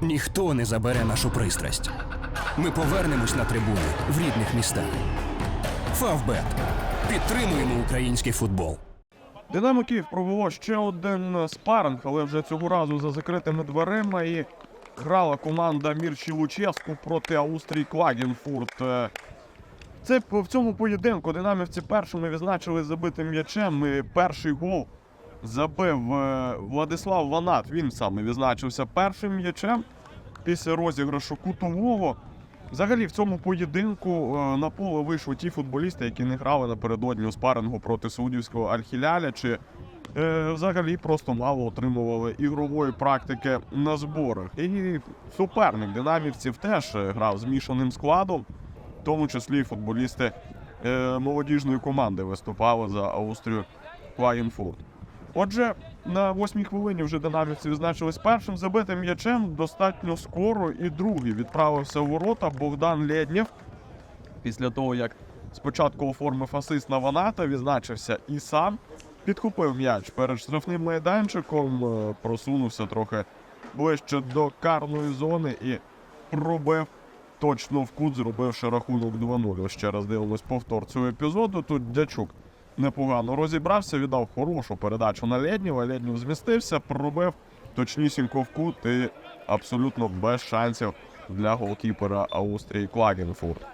Ніхто не забере нашу пристрасть. Ми повернемось на трибуни в рідних містах. Фавбет. Підтримуємо український футбол. Динамо Київ провело ще один спаринг, але вже цього разу за закритими дверима. І грала команда Мірчі Луческу проти Австрії Клагенфурт. Е, Це в цьому поєдинку динамівці першими відзначили забитим м'ячем. І перший гол забив е, Владислав Ванат. Він саме відзначився першим м'ячем після розіграшу кутового. Взагалі в цьому поєдинку е, на поле вийшли ті футболісти, які не грали напередодні у спарингу проти саудівського Аль-Хіляля, чи е, взагалі просто мало отримували ігрової практики на зборах. І суперник динамівців теж грав змішаним складом, в тому числі футболісти е, молодіжної команди виступали за Австрію Клаєнфурт. Отже, на восьмій хвилині вже динамівці відзначились першим забитим м'ячем. Достатньо скоро і другий відправився в ворота Богдан Лєднєв. Після того, як спочатку оформив асист на Ваната, відзначився і сам. Підхопив м'яч перед штрафним майданчиком, е, просунувся трохи ближче до карної зони і пробив точно в кут, зробивши рахунок 2-0. Ось Ще раз дивимось повтор цього епізоду. Тут Дячук непогано розібрався, віддав хорошу передачу на Лєднєва. Лєднєв змістився, пробив точнісінько в кут і абсолютно без шансів для голкіпера Австрії Клагенфурт.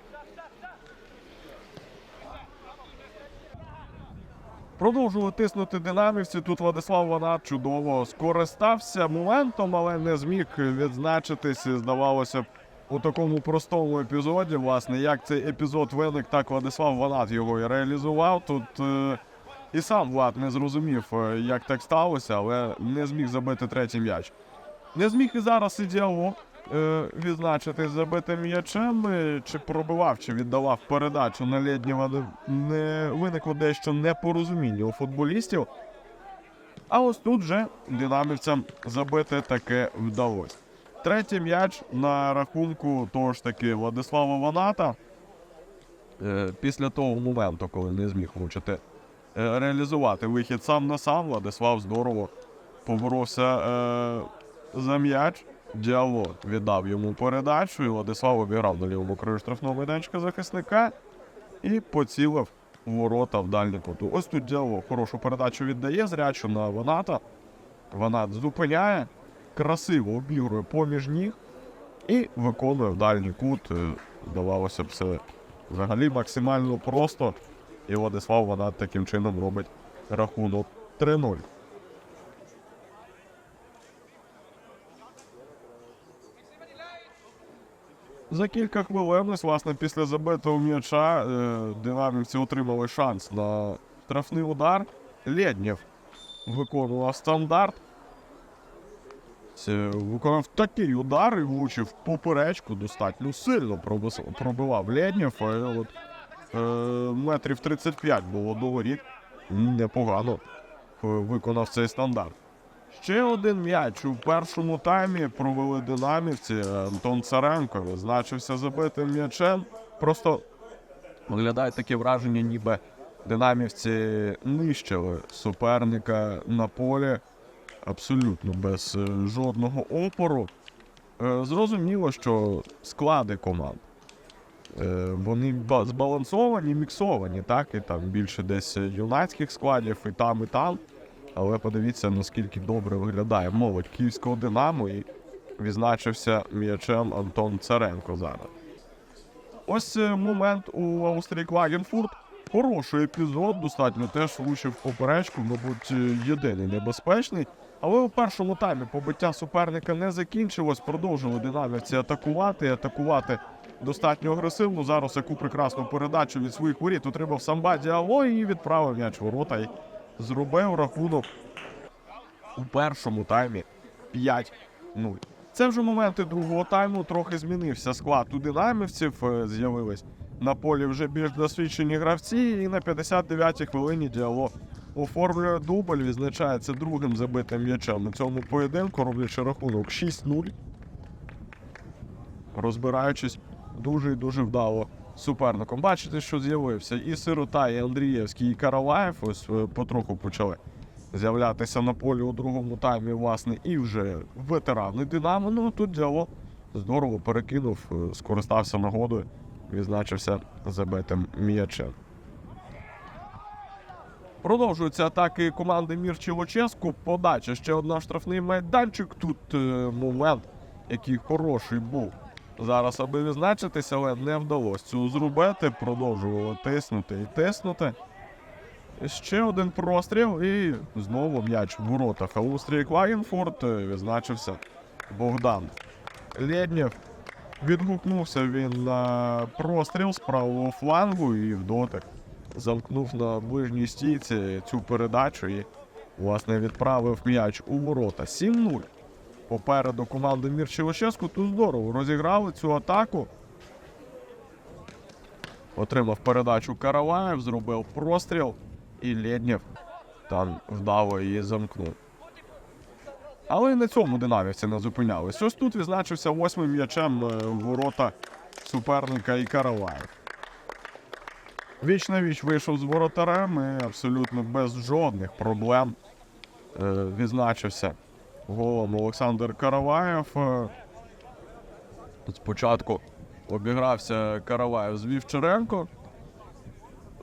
Продовжували тиснути динамівці. Тут Владислав Ванат чудово скористався моментом, але не зміг відзначитись. Здавалося б, у такому простому епізоді. Власне, як цей епізод виник, так Владислав Ванат його і реалізував. Тут е, і сам Влад не зрозумів, е, як так сталося, але не зміг забити третій м'яч. Не зміг і зараз і діалог е, відзначити забитим м'ячем, е, чи пробивав, чи віддавав передачу на Лєднєва. Не, виникло дещо непорозуміння у футболістів. А ось тут вже динамівцям забити таке вдалося. Третій м'яч на рахунку того ж таки Владислава Ваната. Е, після того моменту, коли не зміг влучити, е, реалізувати вихід сам на сам, Владислав здорово поборовся е, за м'яч. Діалог віддав йому передачу, і Владислав обіграв на лівому краю штрафного майданчика захисника і поцілив ворота в дальній куту. Ось тут діалог хорошу передачу віддає зрячу на Ваната. Ванат зупиняє, красиво обігрує поміж ніг і виконує в дальній кут. Е, Здавалося б, все взагалі максимально просто. І Владислав Ванат таким чином робить рахунок 3-0. За кілька хвилин, власне, після забитого м'яча е, динамівці отримали шанс на штрафний удар. Лєднєв виконував стандарт. Це виконав такий удар і влучив поперечку достатньо сильно пробивав Лєднєв. От, е, метрів 35 було до воріт. Непогано е, виконав цей стандарт. Ще один м'яч у першому таймі провели динамівці. Антон Царенко визначився забитим м'ячем. Просто виглядає таке враження, ніби динамівці нищили суперника на полі абсолютно без е, жодного опору. Е, Зрозуміло, що склади команд. е, Вони ба- збалансовані, міксовані, так? І там більше десь юнацьких складів, і там, і там. Але подивіться, наскільки добре виглядає молодь київського Динамо і відзначився м'ячем Антон Царенко зараз. Ось момент у Австрії Клагенфурт. Хороший епізод, достатньо теж влучив поперечку, мабуть, єдиний небезпечний. Але у першому таймі побиття суперника не закінчилось. Продовжили динамівці атакувати, атакувати достатньо агресивно. Зараз яку прекрасну передачу від своїх воріт отримав самба Діало і відправив м'яч ворота. І зробив рахунок у першому таймі 5-0. Це вже моменти другого тайму. Трохи змінився склад у динамівців. е, З'явились на полі вже більш досвідчені гравці. І на 59-й хвилині діалог оформлює дубль, відзначається другим забитим м'ячем у цьому поєдинку, роблячи рахунок 6-0. Розбираючись дуже і дуже вдало суперником. Бачите, що з'явився і Сирота, і Андрієвський, і Караваєв. Ось е, потроху почали з'являтися на полі у другому таймі, власне, і вже ветерани Динамо. Ну тут діло здорово перекинув, е, скористався нагодою, відзначився забитим м'ячем. Продовжуються атаки команди Мірчі Луческу. Подача ще одна штрафний майданчик. Тут е, момент, який хороший був. Зараз, аби відзначитися, але не вдалося цього зробити. Продовжували тиснути і тиснути. Ще один простріл і знову м'яч в воротах. Аустрії Клайнфорд е, відзначився Богдан. Лєднєв відгукнувся він на простріл з правого флангу і в дотик замкнув на ближній стійці цю передачу і, власне, відправив м'яч у ворота. 7-0. Попереду команди Мірчевическу тут здорово розіграли цю атаку. Отримав передачу Караваєв, зробив простріл, і Лєднєв там вдало її замкнув. Але й на цьому динамівці не зупинялись. Ось тут відзначився восьмим м'ячем е, ворота суперника і Караваєв. Віч на віч вийшов з воротарем і абсолютно без жодних проблем е, відзначився голом Олександр Караваєв. Е, спочатку обігрався Караваєв з Вівчаренко.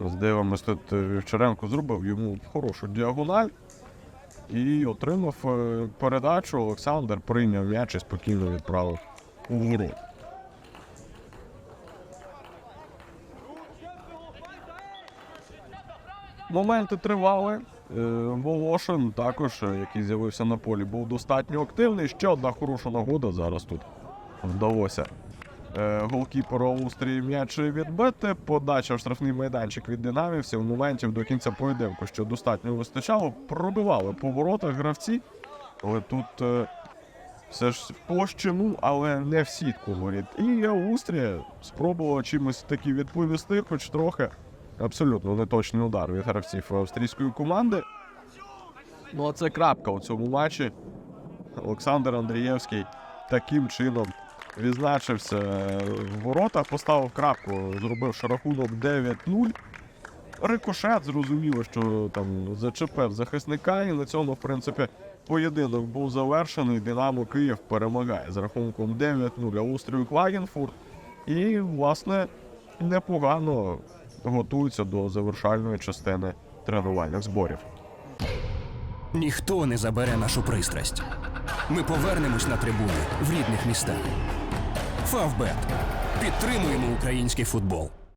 Здивимось, тут Вівчаренко зробив йому хорошу діагональ і отримав е, передачу. Олександр прийняв м'яч і спокійно відправив у ворот. Моменти тривали. Е, Волошин також, е, який з'явився на полі, був достатньо активний. Ще одна хороша нагода зараз тут вдалося. Е, Голкіпер Австрії м'яч відбити. Подача в штрафний майданчик від динамівців. Моментів до кінця поєдинку, що достатньо вистачало. Пробивали по воротах гравці. Але тут все ж в площину, але не в сітку воріт. І Австрія спробувала чимось таки відповісти, хоч трохи. Абсолютно неточний удар від гравців австрійської команди. Ну а це крапка у цьому матчі. Олександр Андрієвський таким чином відзначився в ворота, поставив крапку, зробивши рахунок 9-0. Рикошет зрозуміло, що там зачепив захисника, і на цьому, в принципі, поєдинок був завершений. Динамо Київ перемагає з рахунком 9-0 Австрію Клагенфурт. І, власне, непогано готуються до завершальної частини тренувальних зборів. Ніхто не забере нашу пристрасть. Ми повернемось на трибуни в рідних містах. Фавбет. Підтримуємо український футбол.